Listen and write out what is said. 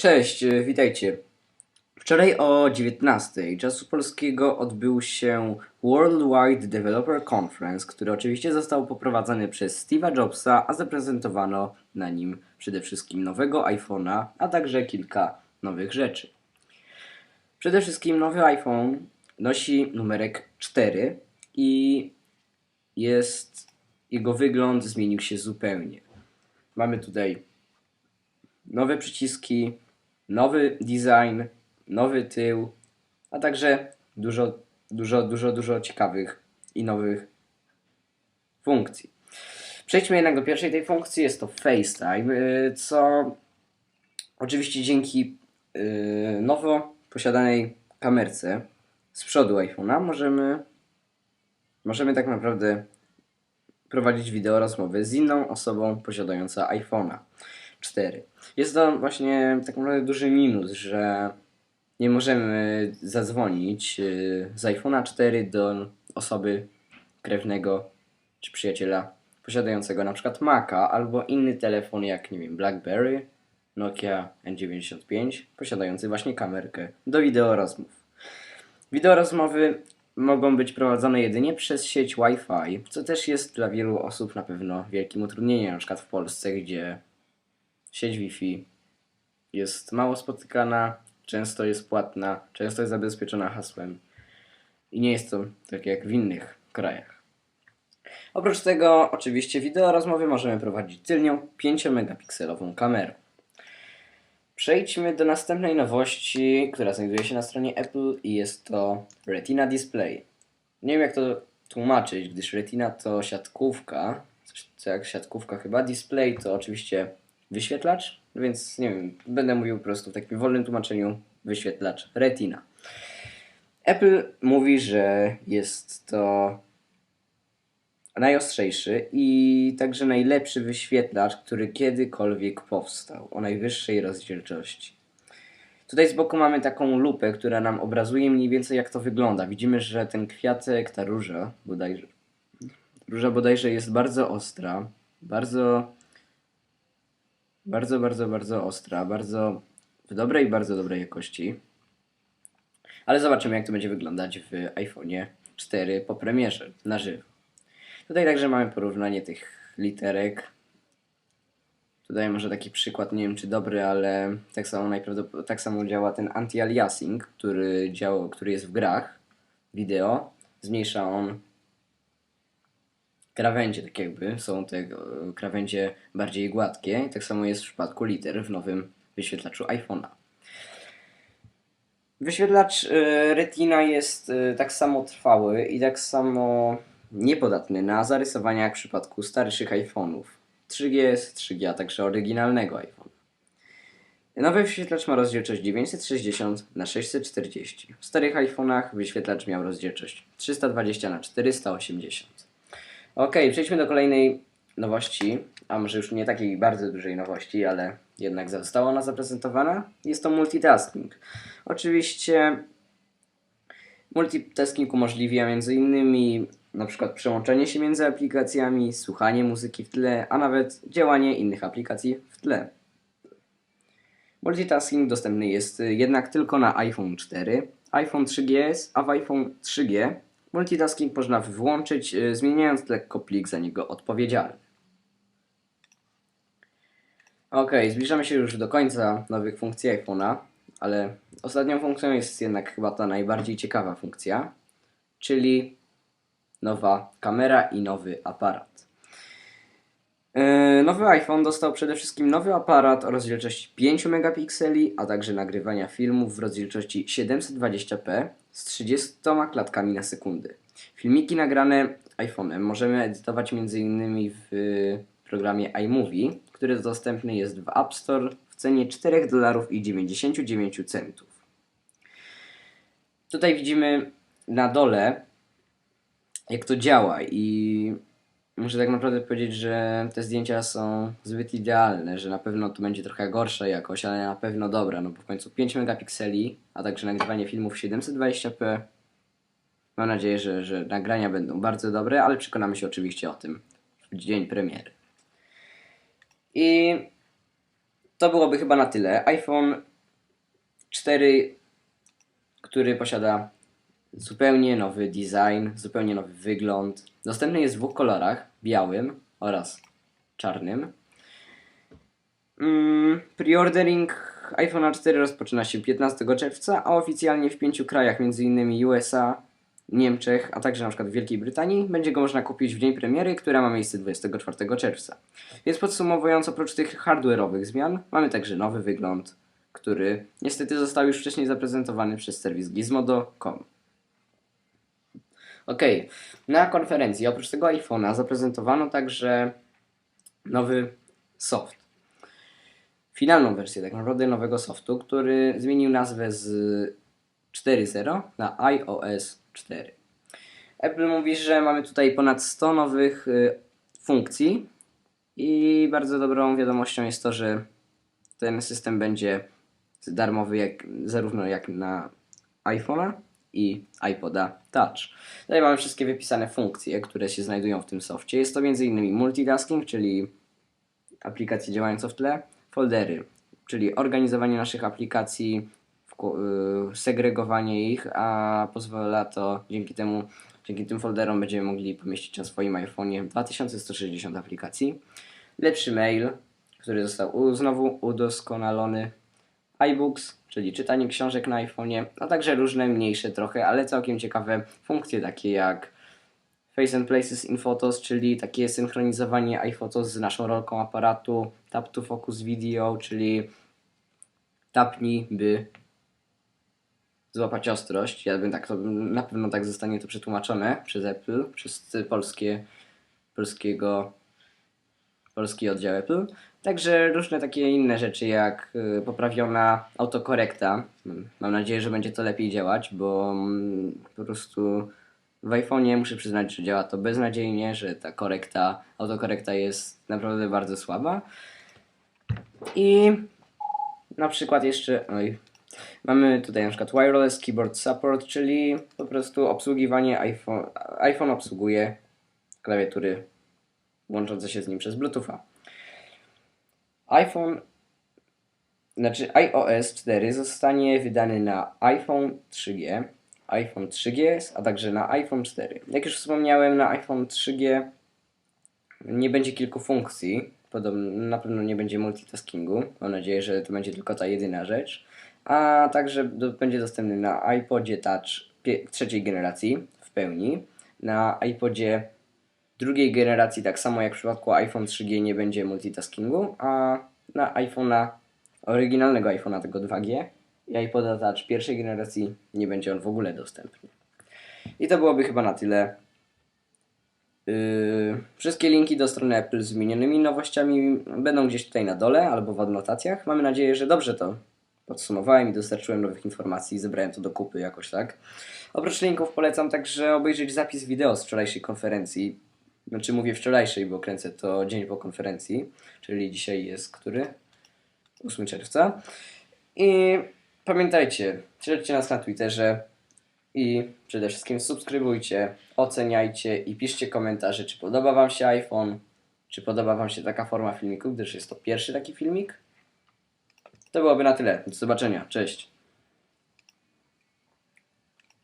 Cześć, e, witajcie. Wczoraj o 19 czasu polskiego odbył się Worldwide Developer Conference, który oczywiście został poprowadzony przez Steve'a Jobsa, a zaprezentowano na nim przede wszystkim nowego iPhone'a, a także kilka nowych rzeczy. Przede wszystkim nowy iPhone nosi numerek 4 i jest jego wygląd zmienił się zupełnie. Mamy tutaj nowe przyciski, nowy design, nowy tył, a także dużo, dużo, dużo, dużo ciekawych i nowych funkcji. Przejdźmy jednak do pierwszej tej funkcji, jest to FaceTime, yy, co oczywiście dzięki yy, nowo posiadanej kamerce z przodu iPhone'a możemy, możemy tak naprawdę prowadzić wideo rozmowy z inną osobą posiadającą iPhone'a 4. Jest to właśnie tak naprawdę duży minus, że nie możemy zadzwonić y, z iPhone'a 4 do osoby krewnego czy przyjaciela posiadającego na przykład Maca albo inny telefon jak nie wiem BlackBerry, Nokia N95 posiadający właśnie kamerkę do wideo rozmów. Wideo rozmowy mogą być prowadzone jedynie przez sieć Wi-Fi, co też jest dla wielu osób na pewno wielkim utrudnieniem, na przykład w Polsce, gdzie sieć Wi-Fi jest mało spotykana, często jest płatna, często jest zabezpieczona hasłem i nie jest to tak jak w innych krajach. Oprócz tego, oczywiście, wideo rozmowy możemy prowadzić tylnią 5-megapikselową kamerą. Przejdźmy do następnej nowości, która znajduje się na stronie Apple i jest to Retina Display. Nie wiem jak to tłumaczyć, gdyż Retina to siatkówka, co jak siatkówka chyba. Display to oczywiście wyświetlacz, więc nie wiem, będę mówił po prostu w takim wolnym tłumaczeniu wyświetlacz Retina. Apple mówi, że jest to najostrzejszy i także najlepszy wyświetlacz, który kiedykolwiek powstał o najwyższej rozdzielczości. Tutaj z boku mamy taką lupę, która nam obrazuje mniej więcej jak to wygląda. Widzimy, że ten kwiatek, ta róża bodajże, róża bodajże jest bardzo ostra, bardzo, bardzo, bardzo, bardzo ostra, bardzo w dobrej, bardzo dobrej jakości. Ale zobaczymy, jak to będzie wyglądać w iPhone'ie 4 po premierze na żywo. Tutaj także mamy porównanie tych literek. Tutaj może taki przykład, nie wiem czy dobry, ale tak samo, najprawdopodobniej, tak samo działa ten anti-aliasing, który, działa, który jest w grach wideo. Zmniejsza on krawędzie, tak jakby, są te krawędzie bardziej gładkie. Tak samo jest w przypadku liter w nowym wyświetlaczu iPhone'a. Wyświetlacz y, Retina jest y, tak samo trwały i tak samo niepodatny na zarysowania jak w przypadku starszych iPhone'ów 3GS, 3G, a także oryginalnego iPhone. Nowy wyświetlacz ma rozdzielczość 960 na 640. W starych iPhone'ach wyświetlacz miał rozdzielczość 320 na 480. Ok, przejdźmy do kolejnej nowości, a może już nie takiej bardzo dużej nowości, ale jednak została ona zaprezentowana. Jest to multitasking. Oczywiście multitasking umożliwia innymi na przykład przełączenie się między aplikacjami, słuchanie muzyki w tle, a nawet działanie innych aplikacji w tle. Multitasking dostępny jest jednak tylko na iPhone 4, iPhone 3GS, a w iPhone 3G multitasking można włączyć, y, zmieniając lekko plik za niego odpowiedzialny. Ok, zbliżamy się już do końca nowych funkcji iPhone'a, ale ostatnią funkcją jest jednak chyba ta najbardziej ciekawa funkcja, czyli nowa kamera i nowy aparat. Yy, nowy iPhone dostał przede wszystkim nowy aparat o rozdzielczości 5 megapikseli, a także nagrywania filmów w rozdzielczości 720p z 30 klatkami na sekundę. Filmiki nagrane iPhone'em możemy edytować m.in. w programie iMovie, który dostępny jest w App Store w cenie 4 dolarów i 99 centów. Tutaj widzimy na dole jak to działa i muszę tak naprawdę powiedzieć, że te zdjęcia są zbyt idealne, że na pewno to będzie trochę gorsza jakość, ale na pewno dobra, no bo w końcu 5 megapikseli, a także nagrywanie filmów 720p. Mam nadzieję, że, że nagrania będą bardzo dobre, ale przekonamy się oczywiście o tym w dzień premiery. I to byłoby chyba na tyle. iPhone 4, który posiada zupełnie nowy design, zupełnie nowy wygląd. Dostępny jest w dwóch kolorach, białym oraz czarnym. Mm, Preordering iPhone 4 rozpoczyna się 15 czerwca, a oficjalnie w pięciu krajach, m.in. USA, Niemczech, a także na przykład Wielkiej Brytanii, będzie go można kupić w dzień premiery, która ma miejsce 24 czerwca. Więc podsumowując, oprócz tych hardware'owych zmian, mamy także nowy wygląd, który niestety został już wcześniej zaprezentowany przez serwis gizmodo.com. Ok, na konferencji oprócz tego iPhone'a zaprezentowano także nowy soft. Finalną wersję tak naprawdę nowego softu, który zmienił nazwę z 4.0 na iOS 4. Apple mówi, że mamy tutaj ponad 100 nowych y, funkcji i bardzo dobrą wiadomością jest to, że ten system będzie darmowy jak, zarówno jak na iPhone'a i iPoda Touch. Tutaj mamy wszystkie wypisane funkcje, które się znajdują w tym softie. Jest to m.in. multitasking, czyli aplikacje działające w tle, foldery, czyli organizowanie naszych aplikacji, y, segregowanie ich, a pozwala to dzięki temu, dzięki tym folderom będziemy mogli pomieścić na swoim iPhone'ie 2160 aplikacji. Lepszy mail, który został znowu udoskonalony. iBooks, czyli czytanie książek na iPhone'ie, a także różne mniejsze trochę, ale całkiem ciekawe funkcje takie jak Face and Places in Photos, czyli takie synchronizowanie iPhotos z naszą rolką aparatu, Tap to Focus Video, czyli tapnij, by złapać ostrość. Ja bym tak to, na pewno tak zostanie to przetłumaczone przez Apple, przez polskie, polskiego, polski oddział Apple. Także różne takie inne rzeczy, jak y, poprawiona autokorekta. Mam nadzieję, że będzie to lepiej działać, bo mm, po prostu w iPhone'ie muszę przyznać, że działa to beznadziejnie, że ta korekta, autokorekta jest naprawdę bardzo słaba. I na przykład jeszcze, oj, mamy tutaj na przykład wireless keyboard support, czyli po prostu obsługiwanie iPhone, iPhone obsługuje klawiatury łączące się z nim przez Bluetootha. iPhone, znaczy iOS 4 zostanie wydany na iPhone 3G, iPhone 3GS, a także na iPhone 4. Jak już wspomniałem, na iPhone 3G nie będzie kilku funkcji. Podobno, na pewno nie będzie multitaskingu. Mam nadzieję, że to będzie tylko ta jedyna rzecz. A także do, będzie dostępny na iPodzie Touch trzeciej generacji w pełni. Na iPodzie drugiej generacji, tak samo jak w przypadku iPhone 3G, nie będzie multitaskingu. A na iPhone'a, oryginalnego iPhone'a tego 2G i iPoda Touch pierwszej generacji nie będzie on w ogóle dostępny. I to byłoby chyba na tyle. Yy, wszystkie linki do strony Apple z wymienionymi nowościami będą gdzieś tutaj na dole albo w adnotacjach. Mamy nadzieję, że dobrze to podsumowałem i dostarczyłem nowych informacji zebrałem to do kupy jakoś tak. Oprócz linków polecam także obejrzeć zapis wideo z wczorajszej konferencji. Znaczy mówię wczorajszej, bo kręcę to dzień po konferencji, czyli dzisiaj jest który? 8 czerwca. I pamiętajcie, śledźcie nas na Twitterze i przede wszystkim subskrybujcie, oceniajcie i piszcie komentarze, czy podoba Wam się iPhone, czy podoba Wam się taka forma filmiku, gdyż jest to pierwszy taki filmik. To byłoby na tyle. Do zobaczenia. Cześć.